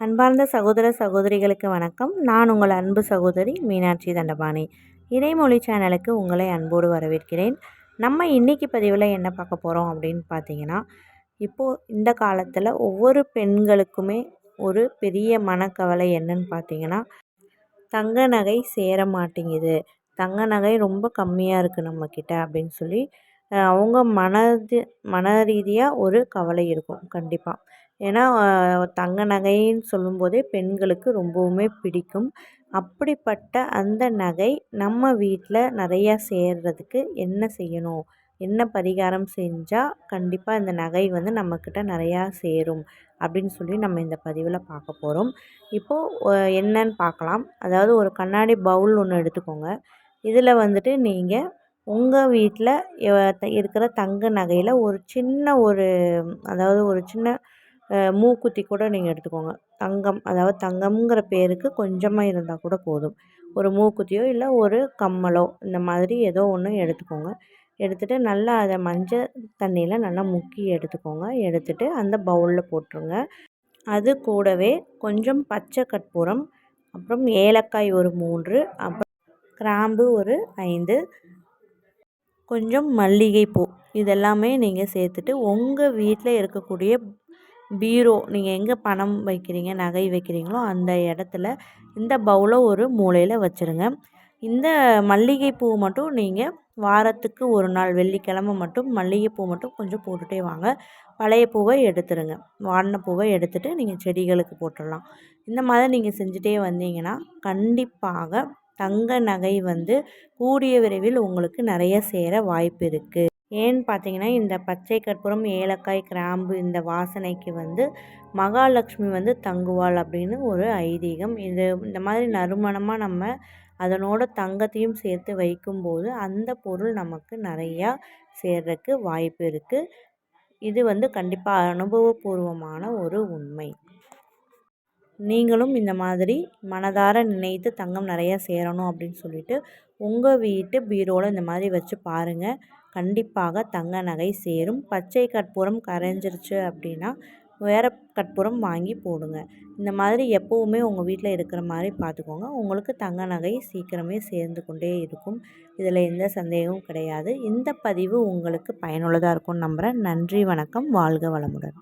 அன்பார்ந்த சகோதர சகோதரிகளுக்கு வணக்கம். நான் உங்கள் அன்பு சகோதரி மீனாட்சி தண்டபாணி. இறைமொழி சேனலுக்கு உங்களை அன்போடு வரவேற்கிறேன். நம்ம இன்றைக்கி பதிவில் என்ன பார்க்க போகிறோம் அப்படின்னு பார்த்தீங்கன்னா இப்போது இந்த காலத்தில் ஒவ்வொரு பெண்களுக்குமே ஒரு பெரிய மனக்கவலை என்னன்னு பார்த்தீங்கன்னா தங்க நகை சேர மாட்டேங்குது. தங்க நகை ரொம்ப கம்மியாக இருக்குது நம்மக்கிட்ட அப்படின்னு சொல்லி அவங்க மனது மன ரீதியாக ஒரு கவலை இருக்கும். கண்டிப்பாக ஏன்னா தங்க நகைன்னு சொல்லும்போதே பெண்களுக்கு ரொம்பவுமே பிடிக்கும். அப்படிப்பட்ட அந்த நகை நம்ம வீட்டில் நிறையா சேர்றதுக்கு என்ன செய்யணும்? என்ன பரிகாரம் செஞ்சால் கண்டிப்பாக இந்த நகை வந்து நம்மக்கிட்ட நிறையா சேரும்? அப்படின்னு சொல்லி நம்ம இந்த பதிவில் பார்க்க போகிறோம் இப்போது என்னன்னு பார்க்கலாம். அதாவது ஒரு கண்ணாடி பவுல் ஒன்று எடுத்துக்கோங்க. இதில் வந்துட்டு நீங்கள் உங்கள் வீட்டில் இருக்கிற தங்க நகையில் ஒரு சின்ன ஒரு அதாவது ஒரு சின்ன மூக்குத்தி கூட நீங்கள் எடுத்துக்கோங்க. தங்கம் அதாவது தங்கம்ங்கிற பேருக்கு கொஞ்சமாக இருந்தால் கூட போதும். ஒரு மூக்குத்தியோ இல்லை ஒரு கம்மலோ இந்த மாதிரி ஏதோ ஒன்று எடுத்துக்கோங்க. எடுத்துகிட்டு நல்லா அதை மஞ்சள் தண்ணியில் நல்லா முக்கி எடுத்துக்கோங்க. எடுத்துகிட்டு அந்த பவுலில் போட்டுருங்க. அது கூடவே கொஞ்சம் பச்சை கற்பூரம் அப்புறம் ஏலக்காய் ஒரு மூன்று அப்புறம் கிராம்பு ஒரு ஐந்து கொஞ்சம் மல்லிகைப்பூ. இதெல்லாமே நீங்கள் சேர்த்துட்டு உங்கள் வீட்டில் இருக்கக்கூடிய பீரோ நீங்கள் எங்கே பணம் வைக்கிறீங்க நகை வைக்கிறீங்களோ அந்த இடத்துல இந்த பவுலை ஒரு மூலையில் வச்சுருங்க. இந்த மல்லிகைப்பூ மட்டும் நீங்கள் வாரத்துக்கு ஒரு நாள் வெள்ளிக்கிழமை மட்டும் மல்லிகைப்பூ மட்டும் கொஞ்சம் போட்டுகிட்டே வாங்க. பழைய பூவை எடுத்துருங்க. வாடின பூவை எடுத்துகிட்டு நீங்கள் செடிகளுக்கு போட்டுடலாம். இந்த மாதிரி நீங்கள் செஞ்சுட்டே வந்தீங்கன்னா கண்டிப்பாக தங்க நகை வந்து கூடிய விரைவில் உங்களுக்கு நிறைய சேர வாய்ப்பு இருக்குது ஏன்னு பார்த்தீங்கன்னா இந்த பச்சை கற்பூரம் ஏலக்காய் கிராம்பு இந்த வாசனைக்கு வந்து மகாலட்சுமி வந்து தங்குவாள் அப்படின்னு ஒரு ஐதீகம். இது இந்த மாதிரி நறுமணமாக நம்ம அதனோட தங்கத்தையும் சேர்த்து வைக்கும்போது அந்த பொருள் நமக்கு நிறையா சேர்றதுக்கு வாய்ப்பு இருக்குது இது வந்து கண்டிப்பாக அனுபவபூர்வமான ஒரு உண்மை. நீங்களும் இந்த மாதிரி மனதார நினைத்து தங்கம் நிறையா சேரணும் அப்படின்னு சொல்லிட்டு உங்கள் வீட்டு பீரோவில் இந்த மாதிரி வச்சு பாருங்கள் கண்டிப்பாக தங்க நகை சேரும். பச்சை கற்பூரம் கரைஞ்சிருச்சு அப்படின்னா வேறு கற்பூரம் வாங்கி போடுங்க. இந்த மாதிரி எப்போவுமே உங்கள் வீட்டில் இருக்கிற மாதிரி பார்த்துக்கோங்க. உங்களுக்கு தங்க நகை சீக்கிரமே சேர்ந்து கொண்டே இருக்கும். இதில் எந்த சந்தேகமும் கிடையாது. இந்த பதிவு உங்களுக்கு பயனுள்ளதாக இருக்கும்னு நம்புகிறேன் நன்றி வணக்கம். வாழ்க வளமுடன்.